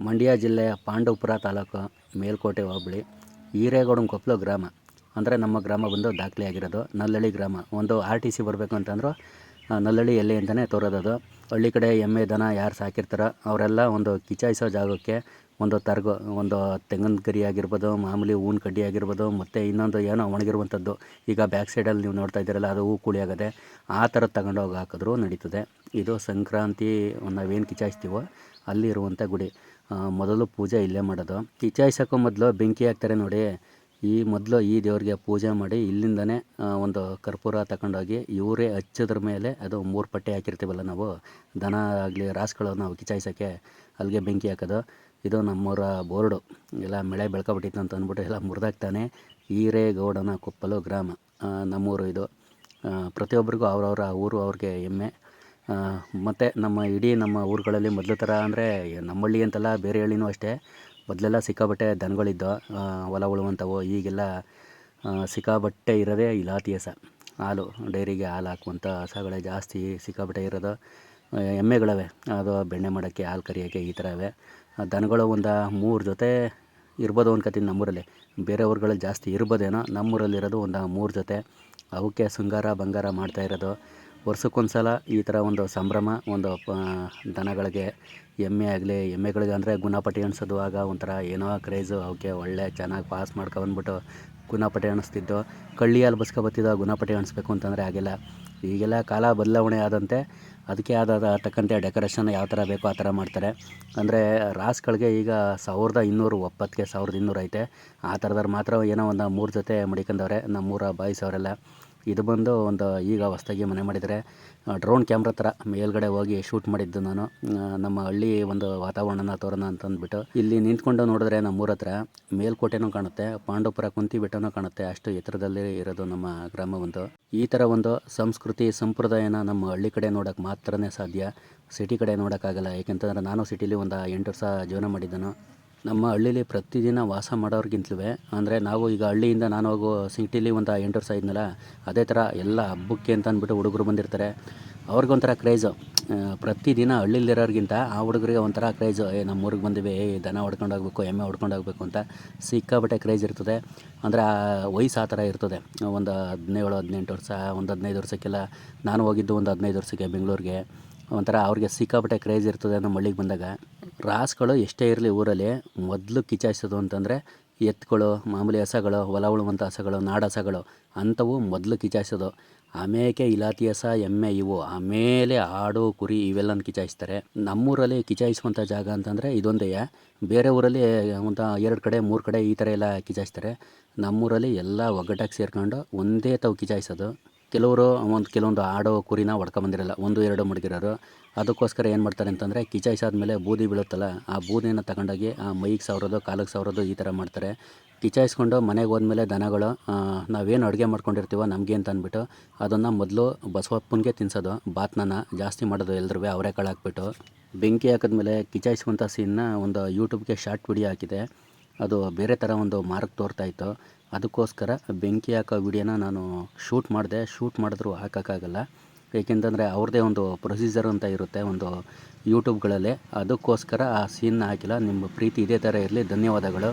ಮಂಡ್ಯ ಜಿಲ್ಲೆಯ ಪಾಂಡವಪುರ ತಾಲೂಕು ಮೇಲ್ಕೋಟೆ ಹೋಬಳಿ ಕೊಪ್ಪಲ ಗ್ರಾಮ. ಅಂದರೆ ನಮ್ಮ ಗ್ರಾಮ ಬಂದು ದಾಖಲೆ ಆಗಿರೋದು ನಲ್ಲಳ್ಳಿ ಗ್ರಾಮ. ಒಂದು ಆರ್ ಟಿ ಸಿ ಬರಬೇಕು ಅಂತಂದ್ರೆ ನಲ್ಲಳ್ಳಿ ಎಲ್ಲಿ ಅಂತಲೇ ತೋರೋದದು. ಹಳ್ಳಿ ಕಡೆ ಎಮ್ಮೆ, ದನ ಯಾರು ಸಾಕಿರ್ತಾರೋ ಅವರೆಲ್ಲ ಒಂದು ಕಿಚಾಯಿಸೋ ಜಾಗಕ್ಕೆ ಒಂದು ತರ್ಗು, ಒಂದು ತೆಂಗಿನ ಗರಿ ಆಗಿರ್ಬೋದು, ಮಾಮೂಲಿ ಹೂವಿನ ಕಡ್ಡಿ ಆಗಿರ್ಬೋದು, ಮತ್ತು ಇನ್ನೊಂದು ಏನೋ ಒಣಗಿರುವಂಥದ್ದು. ಈಗ ಬ್ಯಾಕ್ ಸೈಡಲ್ಲಿ ನೀವು ನೋಡ್ತಾ ಇದ್ದೀರಲ್ಲ, ಅದು ಹೂ ಕುಳಿ ಆಗದೆ ಆ ಥರ ತಗೊಂಡೋಗಿ ಹಾಕಿದ್ರೂ ನಡೀತದೆ. ಇದು ಸಂಕ್ರಾಂತಿ, ನಾವೇನು ಕಿಚಾಯಿಸ್ತೀವೋ ಅಲ್ಲಿ ಇರುವಂಥ ಗುಡಿ. ಮೊದಲು ಪೂಜೆ ಇಲ್ಲೇ ಮಾಡೋದು. ಇಚ್ಛಾಯಿಸೋಕ್ಕೂ ಮೊದಲು ಬೆಂಕಿ ಹಾಕ್ತಾರೆ ನೋಡಿ. ಈ ಮೊದಲು ಈ ದೇವ್ರಿಗೆ ಪೂಜೆ ಮಾಡಿ ಇಲ್ಲಿಂದನೇ ಒಂದು ಕರ್ಪೂರ ತಗೊಂಡೋಗಿ ಇವರೇ ಹಚ್ಚಿದ್ರ ಮೇಲೆ ಅದು ಮೂರು ಪಟ್ಟೆ ಹಾಕಿರ್ತೀವಲ್ಲ ನಾವು, ದನ ಆಗಲಿ ರಾಸುಗಳು ನಾವು ಕಿಚಾಯಿಸೋಕ್ಕೆ ಅಲ್ಲಿಗೆ ಬೆಂಕಿ ಹಾಕೋದು. ಇದು ನಮ್ಮೂರ ಬೋರ್ಡು. ಎಲ್ಲ ಮಳೆ ಬೆಳ್ಕೊಬಿಟ್ಟಿತ್ತು ಅಂತ ಅಂದ್ಬಿಟ್ಟು ಎಲ್ಲ ಮುರಿದಾಕ್ತಾನೆ ಹೀರೇಗೌಡನ ಕೊಪ್ಪಲು ಗ್ರಾಮ. ನಮ್ಮೂರು ಇದು. ಪ್ರತಿಯೊಬ್ಬರಿಗೂ ಅವರವರ ಊರು ಅವ್ರಿಗೆ ಹೆಮ್ಮೆ. ಮತ್ತು ನಮ್ಮ ಇಡೀ ನಮ್ಮ ಊರುಗಳಲ್ಲಿ ಮೊದಲು ಥರ ಅಂದರೆ ನಮ್ಮ ಹಳ್ಳಿ ಅಂತಲ್ಲ ಬೇರೆ ಹಳ್ಳಿನೂ ಅಷ್ಟೇ. ಮೊದಲೆಲ್ಲ ಸಿಕ್ಕಾಪಟ್ಟೆ ದನಗಳಿದ್ದೋ ಆ, ಹೊಲ ಉಳುವಂಥವು ಈಗೆಲ್ಲ ಸಿಕ್ಕಾಪಟ್ಟೆ ಇರೋದೇ ಇಲಾತಿಯಸ ಹಾಲು ಡೈರಿಗೆ ಹಾಲು ಹಾಕುವಂಥ ಹಸಗಳೇ ಜಾಸ್ತಿ ಸಿಕ್ಕಾಪಟ್ಟೆ ಇರೋದು. ಎಮ್ಮೆಗಳವೆ ಅದು ಬೆಣ್ಣೆ ಮಾಡೋಕ್ಕೆ ಹಾಲು ಕರಿಯೋಕ್ಕೆ ಈ ಥರ ಇವೆ. ದನಗಳು ಒಂದು ಮೂರು ಜೊತೆ ಇರ್ಬೋದು ಅನ್ಕೋತೀನಿ ನಮ್ಮೂರಲ್ಲಿ. ಬೇರೆ ಊರುಗಳಲ್ಲಿ ಜಾಸ್ತಿ ಇರ್ಬೋದೇನೋ ನಮ್ಮೂರಲ್ಲಿರೋದು ಒಂದು ಮೂರು ಜೊತೆ. ಅವಕ್ಕೆ ಶೃಂಗಾರ ಬಂಗಾರ ಮಾಡ್ತಾ ಇರೋದು. ವರ್ಷಕ್ಕೊಂದು ಸಲ ಈ ಥರ ಒಂದು ಸಂಭ್ರಮ, ಒಂದು ಪ ದನಗಳಿಗೆ ಎಮ್ಮೆ ಆಗಲಿ, ಎಮ್ಮೆಗಳಿಗೆ ಅಂದರೆ ಗುಣಪಟ್ಟಿ ಅಣಿಸೋದು ಆಗ ಒಂಥರ ಏನೋ ಕ್ರೇಜು ಅವಕ್ಕೆ ಒಳ್ಳೆ ಚೆನ್ನಾಗಿ ಪಾಸ್ ಮಾಡ್ಕೊಬಂದ್ಬಿಟ್ಟು ಗುಣಪಟ್ಟಿ ಅಣಿಸ್ತಿದ್ದು ಕಳ್ಳಿ ಬಸ್ಕೊ ಬಸ್ಕೊಬತ್ತಿದ್ದು ಗುಣಪಟ್ಟಿ ಅಣಿಸ್ಬೇಕು ಅಂತಂದರೆ ಆಗಿಲ್ಲ. ಈಗೆಲ್ಲ ಕಾಲ ಬದಲಾವಣೆ ಆದಂತೆ ಅದಕ್ಕೆ ಆದ ತಕ್ಕಂತೆ ಡೆಕೋರೇಷನ್ ಯಾವ ಥರ ಬೇಕೋ ಆ ಥರ ಮಾಡ್ತಾರೆ. ಅಂದರೆ ರಾಸುಗಳಿಗೆ ಈಗ ಸಾವಿರದ ಇನ್ನೂರು, ಒಪ್ಪತ್ತಿಗೆ ಸಾವಿರದ ಇನ್ನೂರು ಐತೆ. ಆ ಥರದವ್ರು ಮಾತ್ರ ಏನೋ ಒಂದು ಮೂರು ಜೊತೆ ಮಡಿಕೊಂಡವ್ರೆ, ನಮ್ಮೂರ ಬಾಯ್ಸ್ ಅವರೆಲ್ಲ. ಇದು ಬಂದು ಒಂದು ಈಗ ಹೊಸ್ದಾಗಿ ಮನೆ ಮಾಡಿದರೆ ಡ್ರೋನ್ ಕ್ಯಾಮ್ರಾ ಥರ ಮೇಲ್ಗಡೆ ಹೋಗಿ ಶೂಟ್ ಮಾಡಿದ್ದು ನಾನು. ನಮ್ಮ ಹಳ್ಳಿ ಒಂದು ವಾತಾವರಣನ ತೋರೋಣ ಅಂತ ಅಂದ್ಬಿಟ್ಟು ಇಲ್ಲಿ ನಿಂತ್ಕೊಂಡು ನೋಡಿದ್ರೆ ನಮ್ಮೂರ ಹತ್ರ ಮೇಲ್ಕೋಟೆನೂ ಕಾಣುತ್ತೆ, ಪಾಂಡವಪುರ ಕುಂತಿ ಬೆಟ್ಟನೂ ಕಾಣುತ್ತೆ, ಅಷ್ಟು ಎತ್ತರದಲ್ಲಿ ಇರೋದು ನಮ್ಮ ಗ್ರಾಮ ಒಂದು. ಈ ಥರ ಒಂದು ಸಂಸ್ಕೃತಿ ಸಂಪ್ರದಾಯನ ನಮ್ಮ ಹಳ್ಳಿ ಕಡೆ ನೋಡೋಕೆ ಮಾತ್ರನೇ ಸಾಧ್ಯ, ಸಿಟಿ ಕಡೆ ನೋಡೋಕ್ಕಾಗಲ್ಲ ಏಕೆಂತಂದ್ರೆ ನಾನು ಸಿಟಿಲಿ ಒಂದು ಎಂಟು ವರ್ಷ ಜೀವನ ಮಾಡಿದ್ದನು. ನಮ್ಮ ಹಳ್ಳಿಲಿ ಪ್ರತಿದಿನ ವಾಸ ಮಾಡೋರ್ಗಿಂತಲೂ ಅಂದರೆ ನಾವು ಈಗ ಹಳ್ಳಿಯಿಂದ ನಾನು ಹೋಗೋ ಸಿಟಿಲಿ ಒಂದು ಎಂಟು ವರ್ಷ ಅದೇ ಥರ ಎಲ್ಲ ಹಬ್ಬಕ್ಕೆ ಅಂತ ಅಂದ್ಬಿಟ್ಟು ಹುಡುಗರು ಬಂದಿರ್ತಾರೆ. ಅವ್ರಿಗೊಂಥರ ಕ್ರೇಜು. ಪ್ರತಿದಿನ ಹಳ್ಳಿಲಿರೋರ್ಗಿಂತ ಆ ಹುಡುಗರಿಗೆ ಒಂಥರ ಕ್ರೇಜು. ಏ ನಮ್ಮ ಊರಿಗೆ ಬಂದಿವೆ, ಏ, ದನ ಹೊಡ್ಕೊಂಡು ಹೋಗ್ಬೇಕು, ಎಮ್ಮೆ ಹೊಡ್ಕೊಂಡು ಹೋಗ್ಬೇಕು ಅಂತ ಸಿಕ್ಕಾಬಟ್ಟೆ ಕ್ರೇಜ್ ಇರ್ತದೆ. ಅಂದರೆ ಆ ವಯಸ್ಸು ಆ ಥರ ಇರ್ತದೆ. ಒಂದು ಹದಿನೇಳು, ಹದಿನೆಂಟು ವರ್ಷ, ಒಂದು ಹದಿನೈದು ವರ್ಷಕ್ಕೆಲ್ಲ ನಾನು ಹೋಗಿದ್ದು ಒಂದು ಹದಿನೈದು ವರ್ಷಕ್ಕೆ ಬೆಂಗಳೂರಿಗೆ. ಒಂಥರ ಅವ್ರಿಗೆ ಸಿಕ್ಕಾಪಟ್ಟೆ ಕ್ರೇಜ್ ಇರ್ತದೆ ನಮ್ಮ ಹಳ್ಳಿಗೆ ಬಂದಾಗ, ರಾಸುಗಳು ಎಷ್ಟೇ ಇರಲಿ ಊರಲ್ಲಿ ಮೊದಲು ಕಿಚಾಯಿಸೋದು ಅಂತಂದರೆ ಎತ್ತುಗಳು ಮಾಮೂಲಿ ಹಸಗಳು, ಹೊಲ ಉಳುವಂಥ ಹಸಗಳು, ನಾಡು ಹಸಗಳು, ಅಂಥವು ಮೊದಲು ಕಿಚಾಯಿಸೋದು ಆಮೇಲೆ ಇಲಾತಿ ಹಸ, ಎಮ್ಮೆ ಇವು, ಆಮೇಲೆ ಆಡು, ಕುರಿ ಇವೆಲ್ಲ ಕಿಚಾಯಿಸ್ತಾರೆ ನಮ್ಮೂರಲ್ಲಿ ಕಿಚಾಯಿಸುವಂಥ ಜಾಗ ಅಂತಂದರೆ ಇದೊಂದೇ, ಬೇರೆ ಊರಲ್ಲಿ ಒಂಥ ಎರಡು ಕಡೆ, ಮೂರು ಕಡೆ ಈ ಥರ ಎಲ್ಲ ಕಿಚಾಯಿಸ್ತಾರೆ ನಮ್ಮೂರಲ್ಲಿ ಎಲ್ಲ ಒಗ್ಗಟ್ಟಾಗಿ ಸೇರ್ಕೊಂಡು ಒಂದೇ ತಾವು ಕಿಚಾಯಿಸೋದು ಕೆಲವರು ಒಂದು ಕೆಲವೊಂದು ಆಡೋ ಕುರಿನ ಹೊಡ್ಕೊಂಬಂದಿರಲ್ಲ, ಒಂದು ಎರಡು ಮಡಗಿರೋರು. ಅದಕ್ಕೋಸ್ಕರ ಏನು ಮಾಡ್ತಾರೆ ಅಂತಂದರೆ ಕಿಚಾಯಿಸಾದ್ಮೇಲೆ ಬೂದಿ ಬೀಳುತ್ತಲ್ಲ, ಆ ಬೂದಿನ ತಗೊಂಡೋಗಿ ಆ ಮೈಗೆ ಸಾವಿರೋದು, ಕಾಲಿಗೆ ಸಾವಿರೋದು ಈ ಥರ ಮಾಡ್ತಾರೆ. ಕಿಚಾಯಿಸ್ಕೊಂಡು ಮನೆಗೆ ಹೋದ್ಮೇಲೆ ದನಗಳು ನಾವೇನು ಅಡುಗೆ ಮಾಡ್ಕೊಂಡಿರ್ತೀವೋ ನಮಗೆ ಅಂತ ಅಂದ್ಬಿಟ್ಟು ಅದನ್ನು ಮೊದಲು ಬಸವಪ್ಪನಿಗೆ ತಿನ್ಸೋದು, ಬಾತ್ನನ ಜಾಸ್ತಿ ಮಾಡೋದು ಎಲ್ರೂ ಅವರೆಕಾಳು ಹಾಕ್ಬಿಟ್ಟು ಬೆಂಕಿ ಹಾಕಿದ್ಮೇಲೆ ಕಿಚಾಯಿಸುವಂಥ ಸೀನ್ನ ಒಂದು ಯೂಟ್ಯೂಬ್ಗೆ ಶಾರ್ಟ್ ವಿಡಿಯೋ ಹಾಕಿದೆ. ಅದು ಬೇರೆ ಥರ ಒಂದು ಮಾರ್ಕ್ ತೋರ್ತಾ ಇತ್ತು. ಅದಕ್ಕೋಸ್ಕರ ಬೆಂಕಿ ಹಾಕೋ ವಿಡಿಯೋನ ನಾನು ಶೂಟ್ ಮಾಡಿದೆ. ಶೂಟ್ ಮಾಡಿದ್ರೂ ಹಾಕೋಕ್ಕಾಗಲ್ಲ. ಏಕೆಂತಂದರೆ ಅವ್ರದ್ದೇ ಒಂದು ಪ್ರೊಸೀಜರ್ ಅಂತ ಇರುತ್ತೆ ಒಂದು ಯೂಟ್ಯೂಬ್ಗಳಲ್ಲಿ. ಅದಕ್ಕೋಸ್ಕರ ಆ ಸೀನ್ನ ಹಾಕಿಲ್ಲ. ನಿಮ್ಮ ಪ್ರೀತಿ ಇದೇ ಥರ ಇರಲಿ. ಧನ್ಯವಾದಗಳು.